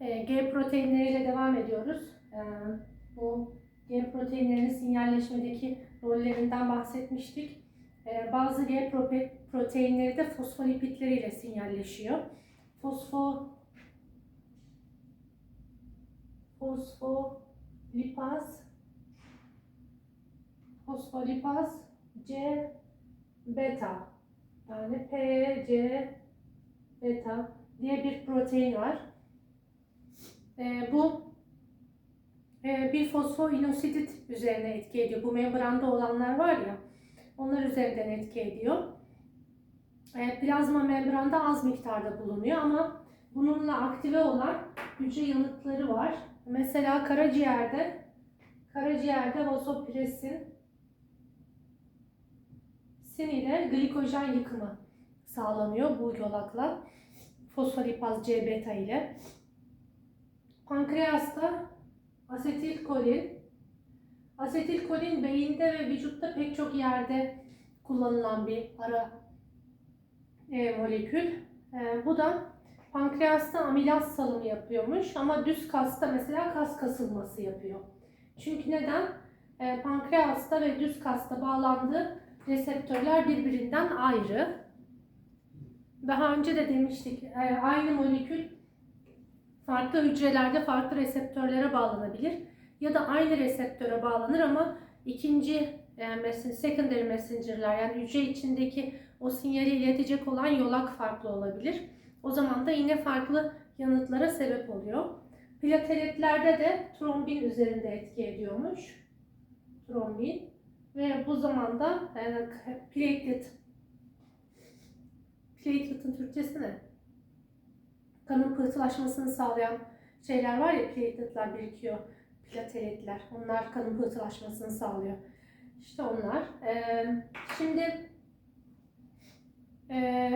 E, G proteinleriyle devam ediyoruz. E, bu G proteinlerinin sinyalleşmedeki rollerinden bahsetmiştik. E, bazı G proteinleri de fosfolipidleriyle sinyalleşiyor. Fosfo fosfolipaz fosfolipaz C beta yani P, C, beta diye bir protein var. Ee, bu e, bir fosfoinositit üzerine etki ediyor. Bu membranda olanlar var ya, onlar üzerinden etki ediyor. E, plazma membranda az miktarda bulunuyor ama bununla aktive olan hücre yanıtları var. Mesela karaciğerde karaciğerde vazopresin sin ile glikojen yıkımı sağlanıyor bu yolakla. Fosfolipaz C beta ile. Pankreasta asetilkolin. Asetilkolin beyinde ve vücutta pek çok yerde kullanılan bir ara e, molekül. E, bu da pankreasta amilaz salımı yapıyormuş ama düz kasta mesela kas kasılması yapıyor. Çünkü neden? E, pankreasta ve düz kasta bağlandığı reseptörler birbirinden ayrı. Daha önce de demiştik e, aynı molekül farklı hücrelerde farklı reseptörlere bağlanabilir ya da aynı reseptöre bağlanır ama ikinci yani messen- secondary messenger'lar yani hücre içindeki o sinyali iletecek olan yolak farklı olabilir. O zaman da yine farklı yanıtlara sebep oluyor. Plateletlerde de trombin üzerinde etki ediyormuş. Trombin. Ve bu zamanda e, platelet platelet'ın Türkçesi ne? Kanın pıhtılaşmasını sağlayan şeyler var ya plateletler birikiyor. Plateletler. Onlar kanın pıhtılaşmasını sağlıyor. İşte onlar. E, şimdi e,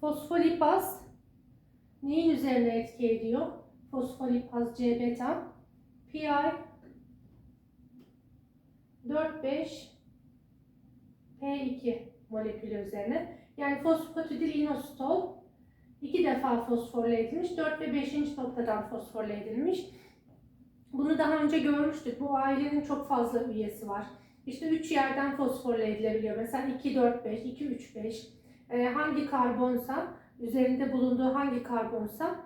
fosfolipaz neyin üzerine etki ediyor? Fosfolipaz C beta. PI 4,5 P2 molekülü üzerine. Yani fosfatidilinostol iki defa fosforle edilmiş. 4 ve 5. noktadan fosforle edilmiş. Bunu daha önce görmüştük. Bu ailenin çok fazla üyesi var. İşte 3 yerden fosforle edilebiliyor. Mesela 2, 4, 5, 2, 3, 5. Ee, hangi karbonsa, üzerinde bulunduğu hangi karbonsa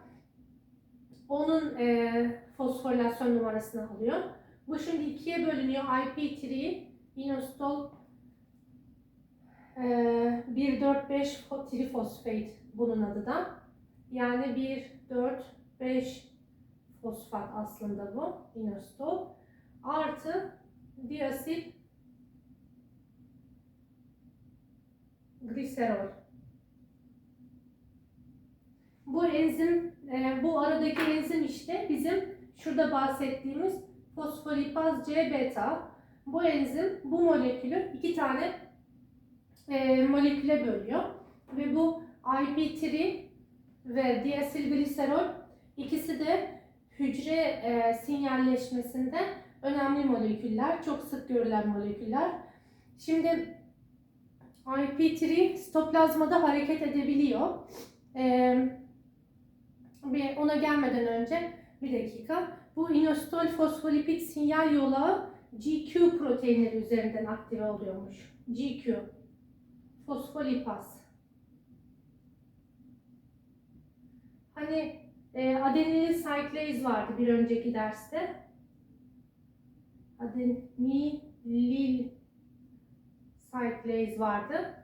onun e, fosforilasyon numarasını alıyor. Bu şimdi ikiye bölünüyor. IP3, inostol ee, 1,4,5 trifosfat bunun adı da. Yani 1,4,5 fosfat aslında bu inostol. Artı diasil gliserol. Bu enzim, e, bu aradaki enzim işte bizim şurada bahsettiğimiz fosfolipaz C beta. Bu enzim, bu molekülü iki tane e, moleküle bölüyor ve bu IP3 ve diasilgliserol ikisi de hücre e, sinyalleşmesinde önemli moleküller, çok sık görülen moleküller. Şimdi IP3 sitoplazmada hareket edebiliyor. E, bir ona gelmeden önce bir dakika. Bu inositol fosfolipid sinyal yolağı GQ proteinleri üzerinden aktive oluyormuş. GQ. Fosfolipaz. Hani e, adenilil cyclase vardı bir önceki derste. Adenilil cyclase vardı.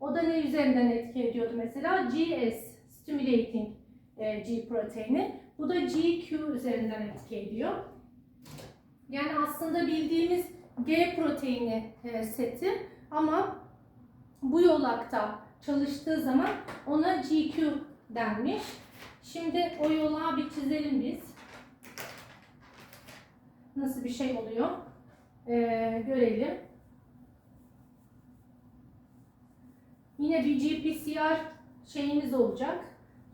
O da ne üzerinden etki ediyordu mesela? GS, stimulating e, G proteini. Bu da GQ üzerinden etki ediyor. Yani aslında bildiğimiz G proteini e, seti ama bu yolakta çalıştığı zaman ona GQ denmiş. Şimdi o yolağı bir çizelim biz. Nasıl bir şey oluyor? Ee, görelim. Yine bir GPCR şeyimiz olacak.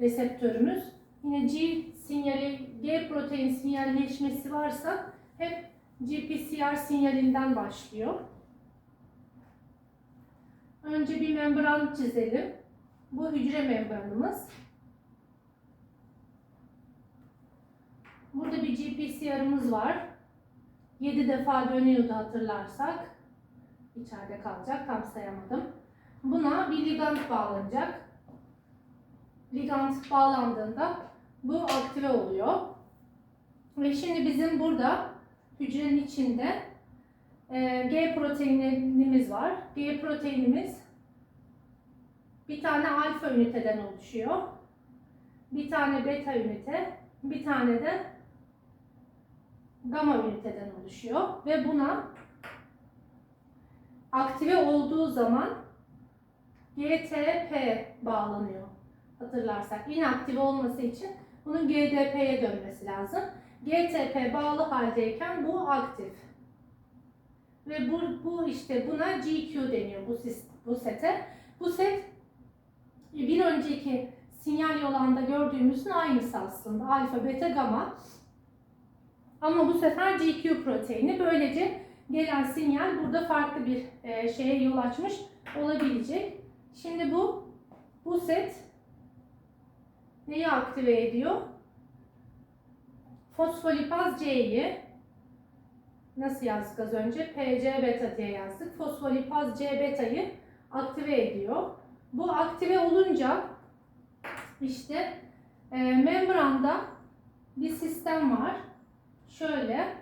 Reseptörümüz. Yine G sinyali, G protein sinyalleşmesi varsa hep GPCR sinyalinden başlıyor. Önce bir membran çizelim. Bu hücre membranımız. Burada bir GPCR'ımız var. 7 defa dönüyordu hatırlarsak. İçeride kalacak. Tam sayamadım. Buna bir ligand bağlanacak. Ligand bağlandığında bu aktive oluyor. Ve şimdi bizim burada hücrenin içinde G proteinimiz var. G proteinimiz bir tane alfa üniteden oluşuyor. Bir tane beta ünite, bir tane de gamma üniteden oluşuyor. Ve buna aktive olduğu zaman GTP bağlanıyor. Hatırlarsak inaktive olması için bunun GDP'ye dönmesi lazım. GTP bağlı haldeyken bu aktif. Ve bu, bu işte buna GQ deniyor bu, bu sete. Bu set bir önceki sinyal yolanda gördüğümüzün aynısı aslında. Alfa, beta, gamma. Ama bu sefer GQ proteini. Böylece gelen sinyal burada farklı bir e, şeye yol açmış olabilecek. Şimdi bu bu set neyi aktive ediyor? Fosfolipaz C'yi nasıl yazdık az önce? PC beta diye yazdık. Fosfolipaz C beta'yı aktive ediyor. Bu aktive olunca işte e, membranda bir sistem var. Şöyle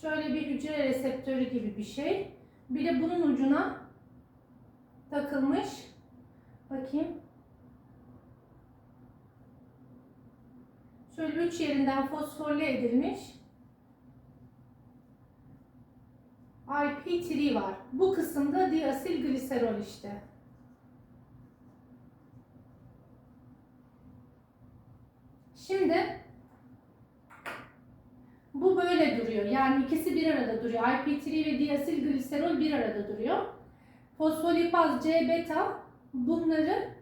şöyle bir hücre reseptörü gibi bir şey. Bir de bunun ucuna takılmış. Bakayım. Şöyle üç yerinden fosforle edilmiş IP3 var. Bu kısımda diasil gliserol işte. Şimdi bu böyle duruyor. Yani ikisi bir arada duruyor. IP3 ve diasil gliserol bir arada duruyor. Fosfolipaz C beta bunları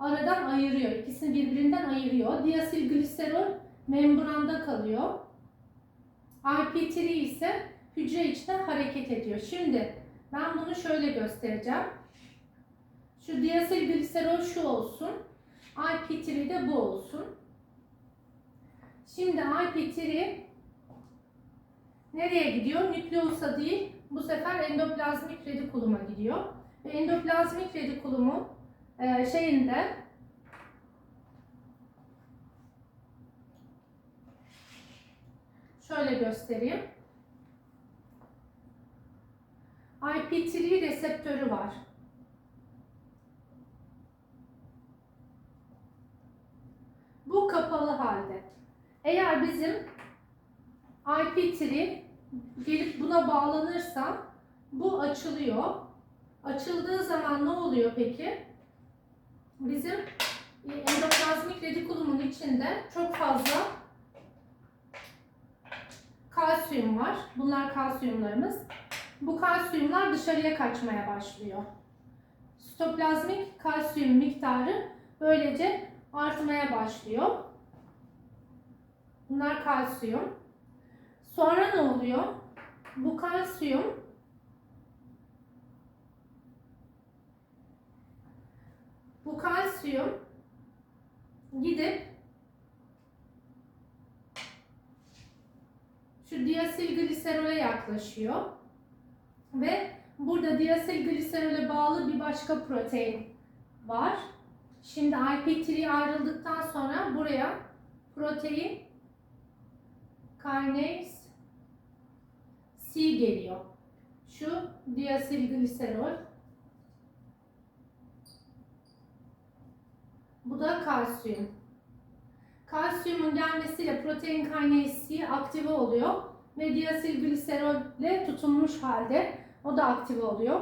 aradan ayırıyor. İkisini birbirinden ayırıyor. Diasil gliserol membranda kalıyor. IP3 ise hücre içinde hareket ediyor. Şimdi ben bunu şöyle göstereceğim. Şu diasil gliserol şu olsun. IP3 de bu olsun. Şimdi IP3 nereye gidiyor? Nükleosa değil, bu sefer endoplazmik retikuluma gidiyor. Ve endoplazmik retikulumun e, şeyinde şöyle göstereyim. IP3 reseptörü var. Bu kapalı halde. Eğer bizim IP3 gelip buna bağlanırsa bu açılıyor. Açıldığı zaman ne oluyor peki? Bizim endoplazmik retikulumun içinde çok fazla kalsiyum var. Bunlar kalsiyumlarımız. Bu kalsiyumlar dışarıya kaçmaya başlıyor. Sitoplazmik kalsiyum miktarı böylece artmaya başlıyor. Bunlar kalsiyum. Sonra ne oluyor? Bu kalsiyum bu kalsiyum gidip şu diasil gliserole yaklaşıyor. Ve burada diasil gliserole bağlı bir başka protein var. Şimdi IP3 ayrıldıktan sonra buraya protein kinase C geliyor. Şu diasil gliserol. Bu da kalsiyum. Kalsiyumun gelmesiyle protein C aktive oluyor ve diasil tutunmuş halde o da aktive oluyor.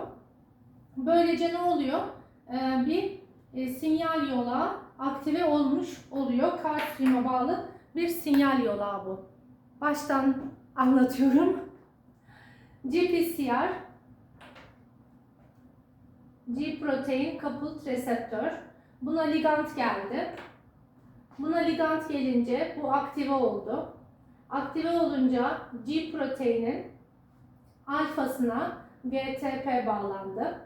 Böylece ne oluyor? Ee, bir e, sinyal yola aktive olmuş oluyor. Kalsiyuma bağlı bir sinyal yola bu. Baştan anlatıyorum. GPCR G protein coupled reseptör. Buna ligand geldi. Buna ligand gelince bu aktive oldu. Aktive olunca G proteinin alfasına GTP bağlandı.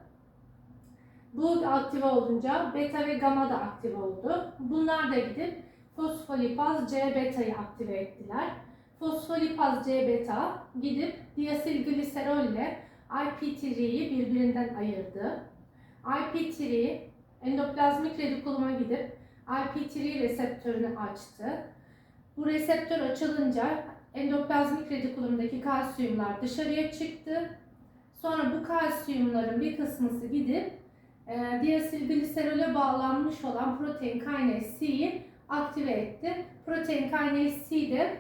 Bu aktive olunca beta ve gamma da aktive oldu. Bunlar da gidip fosfolipaz C beta'yı aktive ettiler. Fosfolipaz C beta gidip diasil gliserol ile IP3'yi birbirinden ayırdı. IP3 endoplazmik retikuluma gidip IP3 reseptörünü açtı. Bu reseptör açılınca endoplazmik retikulumdaki kalsiyumlar dışarıya çıktı. Sonra bu kalsiyumların bir kısmısı gidip e, diasilgliserole bağlanmış olan protein kinase C'yi aktive etti. Protein kinase C de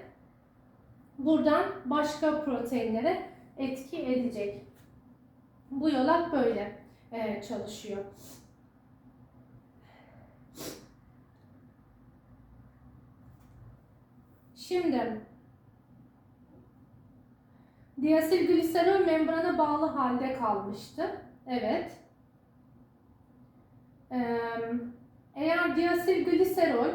buradan başka proteinlere etki edecek. Bu yolak böyle e, çalışıyor. Şimdi diasilgliserol membrana bağlı halde kalmıştı. Evet. Eğer diasilgliserol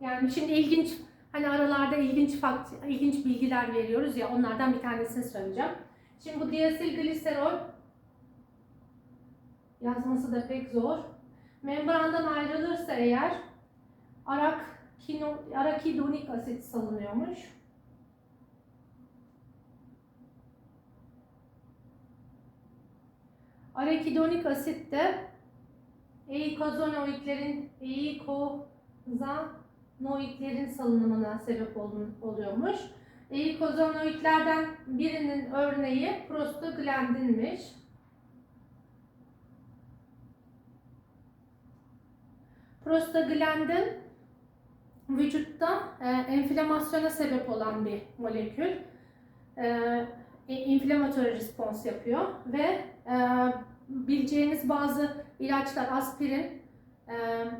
yani şimdi ilginç hani aralarda ilginç fakt, ilginç bilgiler veriyoruz ya onlardan bir tanesini söyleyeceğim. Şimdi bu diasilgliserol yazması da pek zor. Membrandan ayrılırsa eğer arakino, arakidonik asit salınıyormuş. Arakidonik asit de eikozonoidlerin eikozanoidlerin salınımına sebep oluyormuş. Eikozonoidlerden birinin örneği prostaglandinmiş. Prostaglandin vücutta e, enflamasyona sebep olan bir molekül. E, inflamatör respons yapıyor ve e, bileceğiniz bazı ilaçlar aspirin, e,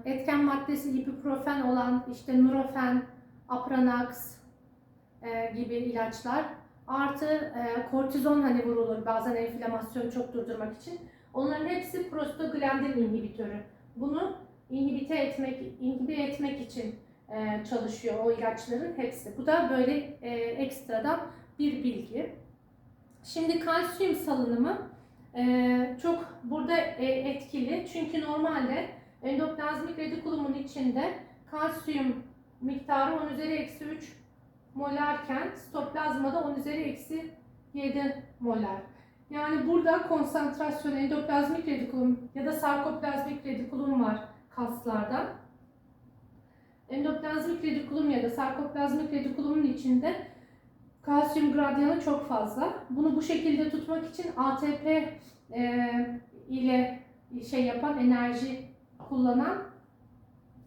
etken maddesi ibuprofen olan işte nurofen, apranax e, gibi ilaçlar artı e, kortizon hani vurulur bazen enflamasyonu çok durdurmak için. Onların hepsi prostaglandin inhibitörü. Bunu inhibite etmek, inhibe etmek için e, çalışıyor o ilaçların hepsi. Bu da böyle e, ekstradan bir bilgi. Şimdi kalsiyum salınımı e, çok burada e, etkili. Çünkü normalde endoplazmik retikulumun içinde kalsiyum miktarı 10 üzeri eksi 3 molarken sitoplazmada 10 üzeri eksi 7 molar. Yani burada konsantrasyon endoplazmik retikulum ya da sarkoplazmik retikulum var kaslarda. Endoplazmik retikulum ya da sarkoplazmik retikulumun içinde kalsiyum gradyanı çok fazla. Bunu bu şekilde tutmak için ATP e, ile şey yapan enerji kullanan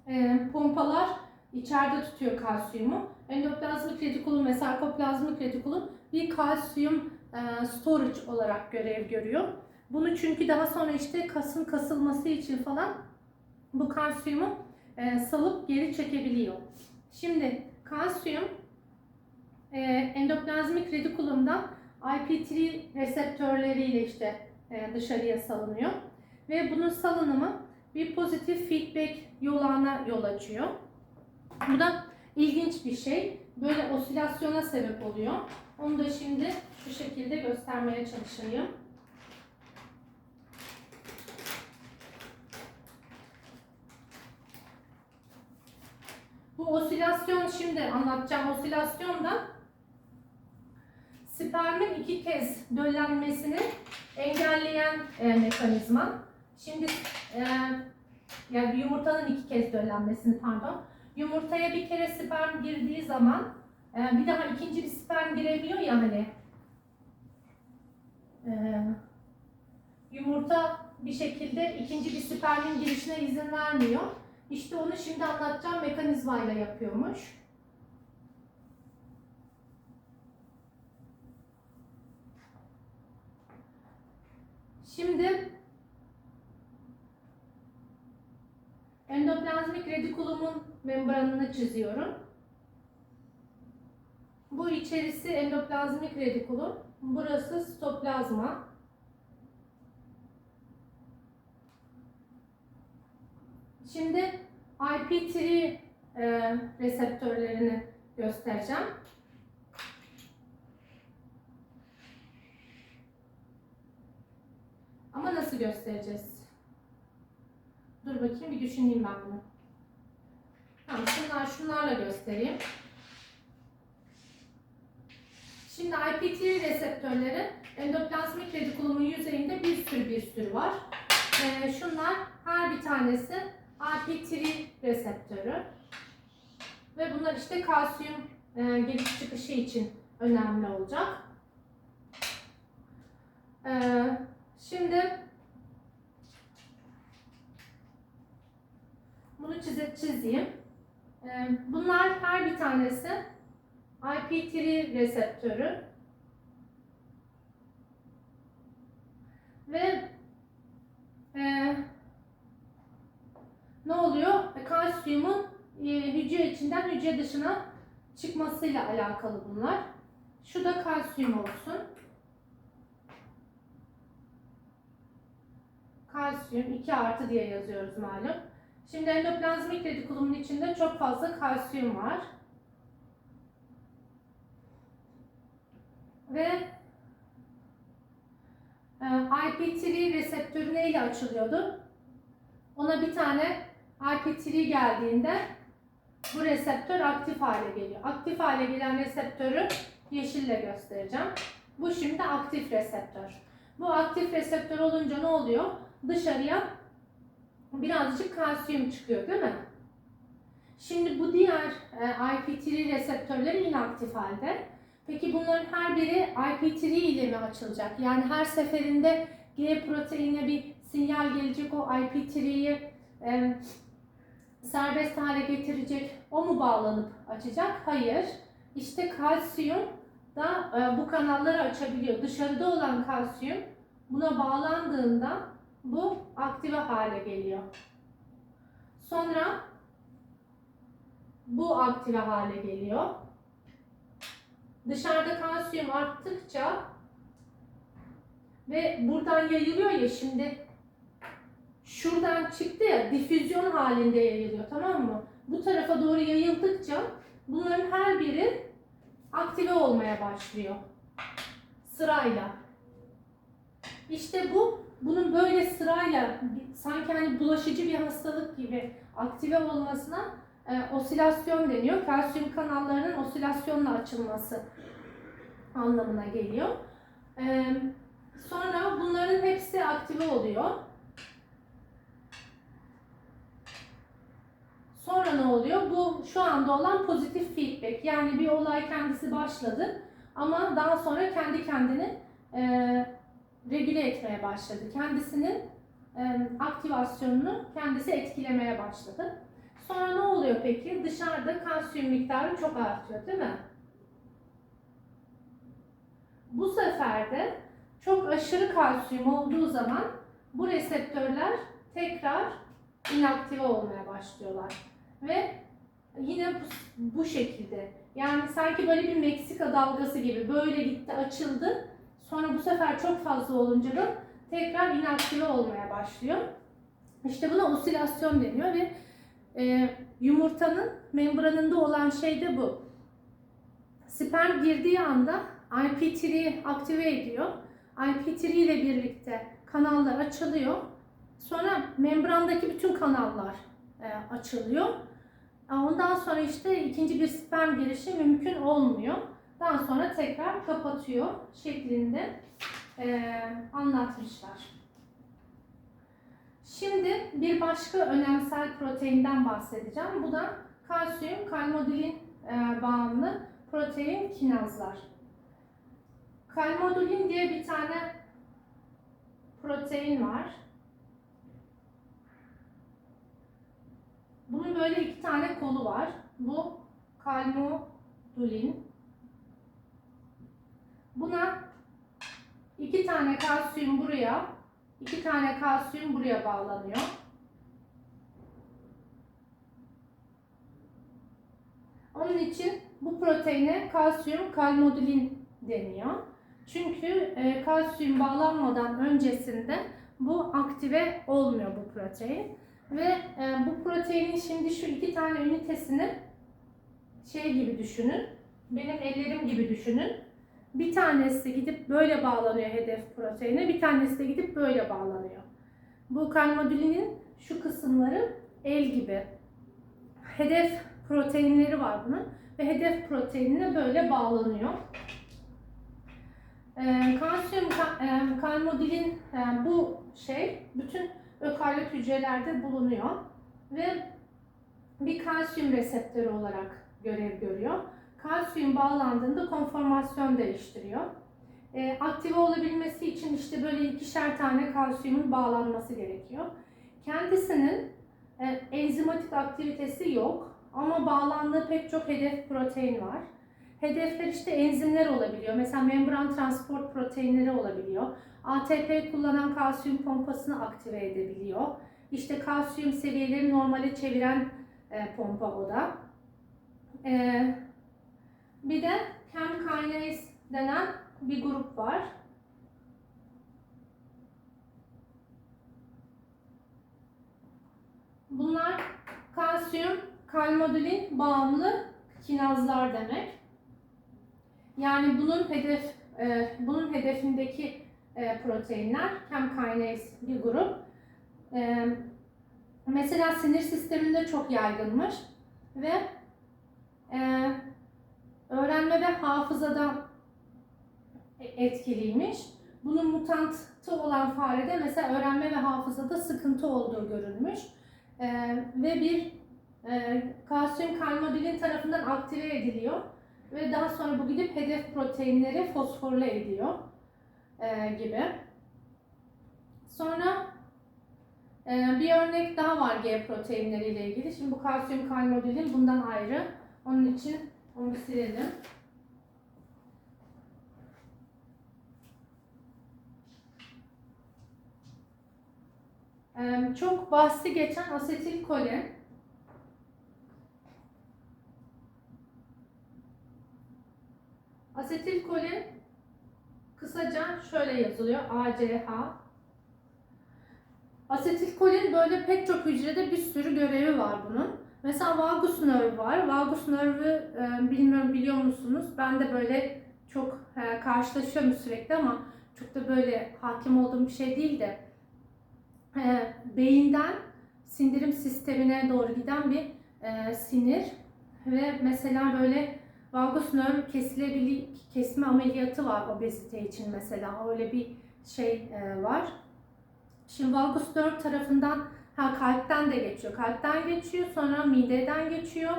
e, pompalar içeride tutuyor kalsiyumu. Endoplazmik retikulum ve sarkoplazmik retikulum bir kalsiyum e, storage olarak görev görüyor. Bunu çünkü daha sonra işte kasın kasılması için falan bu kalsiyumu e, salıp geri çekebiliyor. Şimdi kalsiyum e, endoplazmik retikulumdan IP3 reseptörleriyle işte e, dışarıya salınıyor. Ve bunun salınımı bir pozitif feedback yolağına yol açıyor. Bu da ilginç bir şey. Böyle osilasyona sebep oluyor. Onu da şimdi şu şekilde göstermeye çalışayım. Bu osilasyon şimdi anlatacağım osilasyon da spermin iki kez döllenmesini engelleyen e, mekanizma. Şimdi e, yani yumurtanın iki kez döllenmesini pardon. Yumurtaya bir kere sperm girdiği zaman e, bir daha ikinci bir sperm giremiyor ya hani. E, yumurta bir şekilde ikinci bir spermin girişine izin vermiyor. İşte onu şimdi anlatacağım mekanizmayla yapıyormuş. Şimdi endoplazmik retikulumun membranını çiziyorum. Bu içerisi endoplazmik retikulum. Burası sitoplazma. Şimdi IP3 e, reseptörlerini göstereceğim. Ama nasıl göstereceğiz? Dur bakayım bir düşüneyim ben bunu. Tamam şunlar şunlarla göstereyim. Şimdi IP3 reseptörleri endoplazmik retikulumun yüzeyinde bir sürü bir sürü var. Ee, şunlar her bir tanesi IP3 reseptörü. Ve bunlar işte kalsiyum e, giriş çıkışı için önemli olacak. Ee, şimdi bunu çize, çizeyim. Ee, bunlar her bir tanesi IP3 reseptörü ve e, ne oluyor? E, Kalsiyumun e, hücre içinden hücre dışına çıkmasıyla alakalı bunlar. Şu da kalsiyum olsun. Kalsiyum 2 artı diye yazıyoruz malum. Şimdi endoplazmik retikulumun içinde çok fazla kalsiyum var. Ve e, IP3 reseptörü neyle açılıyordu? Ona bir tane IP3 geldiğinde bu reseptör aktif hale geliyor. Aktif hale gelen reseptörü yeşille göstereceğim. Bu şimdi aktif reseptör. Bu aktif reseptör olunca ne oluyor? Dışarıya birazcık kalsiyum çıkıyor değil mi? Şimdi bu diğer e, IP3 reseptörleri inaktif halde. Peki bunların her biri IP3 ile mi açılacak? Yani her seferinde G proteinine bir sinyal gelecek o IP3'yi e, serbest hale getirecek, o mu bağlanıp açacak? Hayır. İşte kalsiyum da e, bu kanalları açabiliyor. Dışarıda olan kalsiyum buna bağlandığında bu aktive hale geliyor. Sonra bu aktive hale geliyor. Dışarıda kalsiyum arttıkça ve buradan yayılıyor ya şimdi şuradan çıktı ya difüzyon halinde yayılıyor tamam mı? Bu tarafa doğru yayıldıkça bunların her biri aktive olmaya başlıyor. Sırayla. İşte bu bunun böyle sırayla sanki hani bulaşıcı bir hastalık gibi aktive olmasına e, osilasyon deniyor. Kalsiyum kanallarının osilasyonla açılması anlamına geliyor. E, sonra bunların hepsi aktive oluyor. Sonra ne oluyor? Bu şu anda olan pozitif feedback. Yani bir olay kendisi başladı ama daha sonra kendi kendini e, regüle etmeye başladı. Kendisinin e, aktivasyonunu kendisi etkilemeye başladı. Sonra ne oluyor peki? Dışarıda kalsiyum miktarı çok artıyor değil mi? Bu sefer de çok aşırı kalsiyum olduğu zaman bu reseptörler tekrar inaktive olmaya başlıyorlar. Ve yine bu, bu şekilde. Yani sanki böyle bir Meksika dalgası gibi böyle gitti açıldı. Sonra bu sefer çok fazla olunca da tekrar inaktive olmaya başlıyor. İşte buna osilasyon deniyor ve e, yumurtanın membranında olan şey de bu. Sperm girdiği anda IP3'yi aktive ediyor. IP3 ile birlikte kanallar açılıyor. Sonra membrandaki bütün kanallar e, açılıyor. Ondan sonra işte ikinci bir sperm girişi mümkün olmuyor. Daha sonra tekrar kapatıyor şeklinde e, anlatmışlar. Şimdi bir başka önemsel proteinden bahsedeceğim. Bu da kalsiyum kalmodulin e, bağımlı protein kinazlar. Kalmodulin diye bir tane protein var. Bunun böyle iki tane kolu var. Bu kalmodulin. Buna iki tane kalsiyum buraya, iki tane kalsiyum buraya bağlanıyor. Onun için bu proteine kalsiyum kalmodulin deniyor. Çünkü e, kalsiyum bağlanmadan öncesinde bu aktive olmuyor bu protein. Ve e, bu proteinin şimdi şu iki tane ünitesini şey gibi düşünün. Benim ellerim gibi düşünün. Bir tanesi gidip böyle bağlanıyor hedef proteine, bir tanesi de gidip böyle bağlanıyor. Bu kalmodülinin şu kısımları el gibi. Hedef proteinleri var bunun ve hedef proteinine böyle bağlanıyor. Ee, kalsiyum ka- e, kalmodülin e, bu şey bütün ökaryot hücrelerde bulunuyor ve bir kalsiyum reseptörü olarak görev görüyor. Kalsiyum bağlandığında konformasyon değiştiriyor. E, aktive olabilmesi için işte böyle ikişer tane kalsiyumun bağlanması gerekiyor. Kendisinin e, enzimatik aktivitesi yok ama bağlandığı pek çok hedef protein var. Hedefler işte enzimler olabiliyor. Mesela membran transport proteinleri olabiliyor. ATP kullanan kalsiyum pompasını aktive edebiliyor. İşte kalsiyum seviyeleri normale çeviren e, pompa o da. E, bir de chem kinase denen bir grup var. Bunlar kalsiyum kalmodülin bağımlı kinazlar demek. Yani bunun hedef e, bunun hedefindeki e, proteinler chem kinase bir grup. E, mesela sinir sisteminde çok yaygınmış ve e, öğrenme ve hafızada etkiliymiş. Bunun mutantı olan farede mesela öğrenme ve hafızada sıkıntı olduğu görülmüş. E, ve bir e, kalsiyum kalmodülin tarafından aktive ediliyor ve daha sonra bu gidip hedef proteinleri fosforle ediyor e, gibi. Sonra e, bir örnek daha var G proteinleri ile ilgili. Şimdi bu kalsiyum kalmodülin bundan ayrı. Onun için onu silelim. E, çok bahsi geçen asetilkolin Asetilkolin kısaca şöyle yazılıyor. ACH. Asetilkolin böyle pek çok hücrede bir sürü görevi var bunun. Mesela vagus nerve var. Vagus nerve'ı e, bilmiyorum biliyor musunuz? Ben de böyle çok e, karşılaşıyorum sürekli ama çok da böyle hakim olduğum bir şey değil de e, beyinden sindirim sistemine doğru giden bir e, sinir ve mesela böyle Vagus nerve kesilebilir, kesme ameliyatı var obezite için mesela. Öyle bir şey e, var. Şimdi vagus nerve tarafından ha kalpten de geçiyor. Kalpten geçiyor, sonra mideden geçiyor.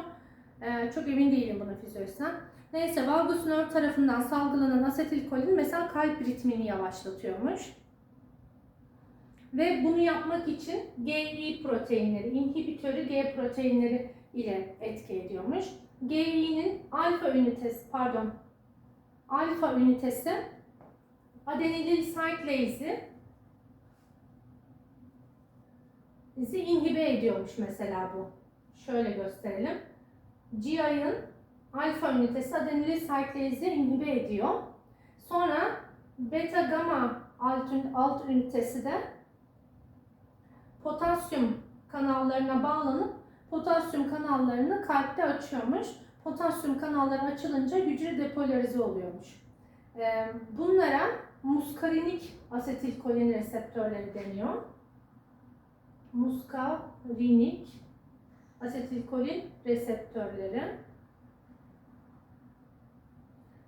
E, çok emin değilim bunun fizyolojisinden. Neyse vagus nerve tarafından salgılanan asetilkolin mesela kalp ritmini yavaşlatıyormuş. Ve bunu yapmak için GI proteinleri, inhibitörü G proteinleri ile etki ediyormuş. GI'nin alfa ünitesi, pardon, alfa ünitesi adenilil cyclase'i bizi inhibe ediyormuş mesela bu. Şöyle gösterelim. GI'ın alfa ünitesi adenilil cyclase'i inhibe ediyor. Sonra beta gamma alt, alt ünitesi de potasyum kanallarına bağlanıp potasyum kanallarını kalpte açıyormuş. Potasyum kanalları açılınca hücre depolarize oluyormuş. Ee, bunlara muskarinik asetilkolin reseptörleri deniyor. Muskarinik asetilkolin reseptörleri.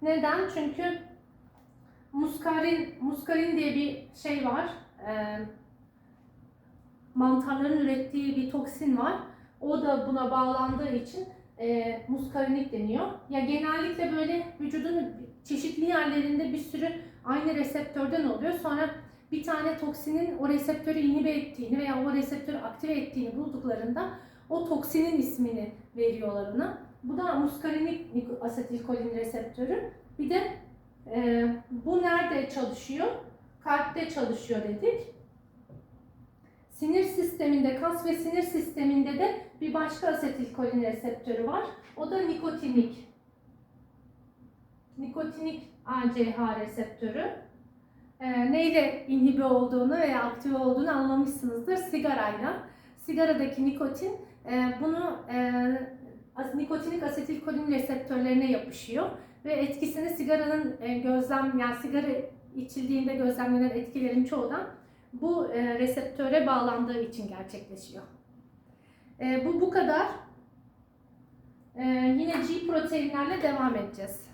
Neden? Çünkü muskarin, muskarin diye bir şey var. Ee, mantarların ürettiği bir toksin var. O da buna bağlandığı için e, muskarinik deniyor. Ya genellikle böyle vücudun çeşitli yerlerinde bir sürü aynı reseptörden oluyor. Sonra bir tane toksinin o reseptörü inhibe ettiğini veya o reseptörü aktive ettiğini bulduklarında o toksinin ismini veriyorlar ona. Bu da muskarinik asetilkolin reseptörü. Bir de e, bu nerede çalışıyor? Kalpte çalışıyor dedik. Sinir sisteminde, kas ve sinir sisteminde de bir başka asetilkolin reseptörü var. O da nikotinik. Nikotinik ACH reseptörü. E, neyle inhibe olduğunu veya aktive olduğunu anlamışsınızdır. Sigarayla. Sigaradaki nikotin e, bunu e, nikotinik asetilkolin reseptörlerine yapışıyor ve etkisini sigaranın e, gözlem yani sigara içildiğinde gözlemlenen etkilerin çoğu da bu e, reseptöre bağlandığı için gerçekleşiyor. E, bu bu kadar. E, yine G proteinlerle devam edeceğiz.